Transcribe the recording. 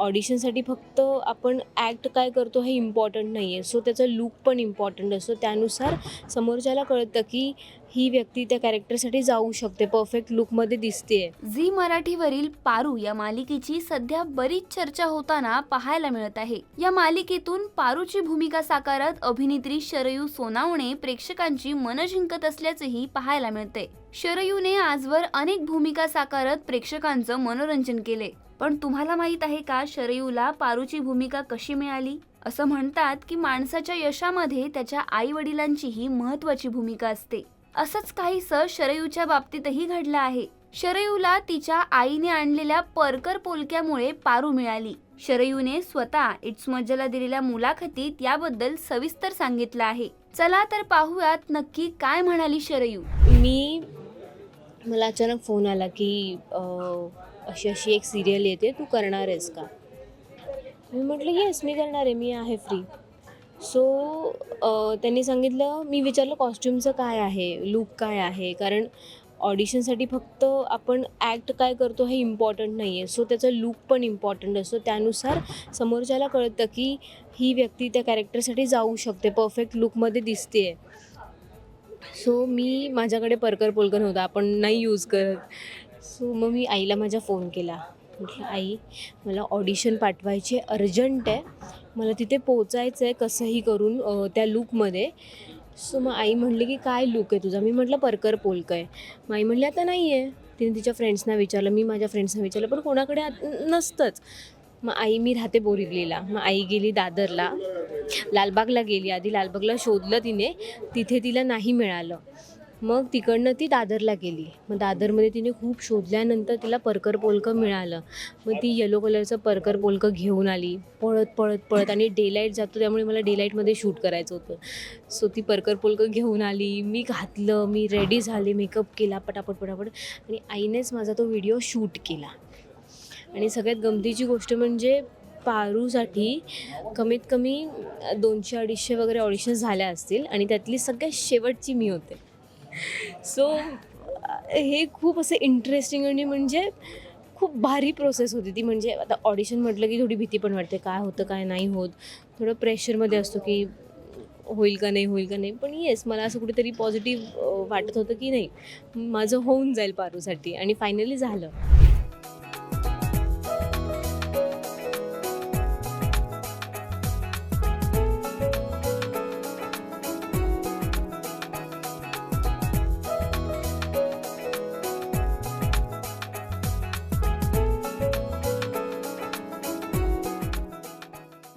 ऑडिशनसाठी फक्त आपण ॲक्ट काय करतो हे इम्पॉर्टंट नाही आहे. सो त्याचा लूक पण इम्पॉर्टंट असतो. त्यानुसार समोरच्याला कळतं की ही व्यक्ती त्या कॅरेक्टरसाठी जाऊ शकते. परफेक्ट लुकमध्ये दिसते झी मराठीवरील पारू या मालिकेची सध्या बरीच चर्चा होताना पाहायला मिळत आहे. या मालिकेतून पारूची भूमिका साकारत अभिनेत्री शरयू सोनावणे प्रेक्षकांची मन जिंकत असल्याचेही पाहायला मिळते शरयूने आजवर अनेक भूमिका साकारत प्रेक्षकांचं मनोरंजन केले पण तुम्हाला माहीत आहे का शरयूला पारूची भूमिका कशी मिळाली? असं म्हणतात की माणसाच्या यशामध्ये त्याच्या आई वडिलांचीही महत्वाची भूमिका असते. असंच काहीसं शरयूच्या बाबतीतही घडलं आहे. शरयूला तिच्या आईने आणलेल्या परकर पोलक्यामुळे पारू मिळाली. शरयूने स्वतः इट्स मज्जाला दिलेल्या मुलाखतीत याबद्दल सविस्तर सांगितलं आहे. चला तर पाहूयात नक्की काय म्हणाली शरयू. मी मला अचानक फोन आला की अशी अशी एक सिरियल येते तू करणार आहेस का? मी म्हटलं येस मी करणार आहे मी आहे फ्री सो त्यांनी सांगितलं मी विचारलं कॉस्ट्युमचं काय आहे लूक काय आहे? कारण ऑडिशनसाठी फक्त आपण ॲक्ट काय करतो हे इम्पॉर्टंट नाही आहे सो त्याचा लूक पण इम्पॉर्टंट असतो. त्यानुसार समोरच्याला कळतं की ही व्यक्ती त्या कॅरेक्टरसाठी जाऊ शकते. परफेक्ट लुकमध्ये दिसते आहे सो मी माझ्याकडे परकर पोलकर होता आपण नाही यूज करत. सो मग मी आईला माझ्या फोन केला. म्हटलं आई मला ऑडिशन पाठवायची अर्जंट आहे. मला तिथे पोचायचं आहे कसंही करून त्या लूकमध्ये सो मग आई म्हणली की काय लूक आहे तुझा? मी म्हटलं परकर पोलक आहे. मग आई म्हणली आता नाही आहे. तिने तिच्या फ्रेंड्सना विचारलं मी माझ्या फ्रेंड्सना विचारलं पण कोणाकडे नसतंच. मग आई मी राहते बोरिवलीला. मग आई गेली दादरला. लालबागला गेली. आधी लालबागला शोधलं तिने. तिथे तिला नाही मिळालं. मग तिकडनं ती दादरला गेली. मग दादरमध्ये तिने खूप शोधल्यानंतर तिला परकर पोलकं मिळालं. मग ती येलो कलरचं परकर पोलकं घेऊन आली. पळत पळत पळत आणि डेलाईट जातो त्यामुळे मला डेलाईटमध्ये शूट करायचं होतं. सो ती परकर पोलकं घेऊन आली. मी घातलं मी रेडी झाले मेकअप केला पटापट पटापट आणि आईनेच माझा तो व्हिडिओ शूट केला. आणि सगळ्यात गमतीची गोष्ट म्हणजे पारूसाठी कमीत कमी दोनशे अडीचशे वगैरे ऑडिशन्स झाल्या असतील आणि त्यातली सगळ्यात शेवटची मी होते. सो हे खूप असं इंटरेस्टिंग आणि म्हणजे खूप भारी प्रोसेस होती ती. म्हणजे आता ऑडिशन म्हटलं की थोडी भीती पण वाटते. काय होतं काय नाही होत. थोडं प्रेशरमध्ये असतो की होईल का नाही होईल का नाही. पण येस मला असं कुठेतरी पॉझिटिव्ह वाटत होतं की नाही माझं होऊन जाईल पारूसाठी. आणि फायनली झालं.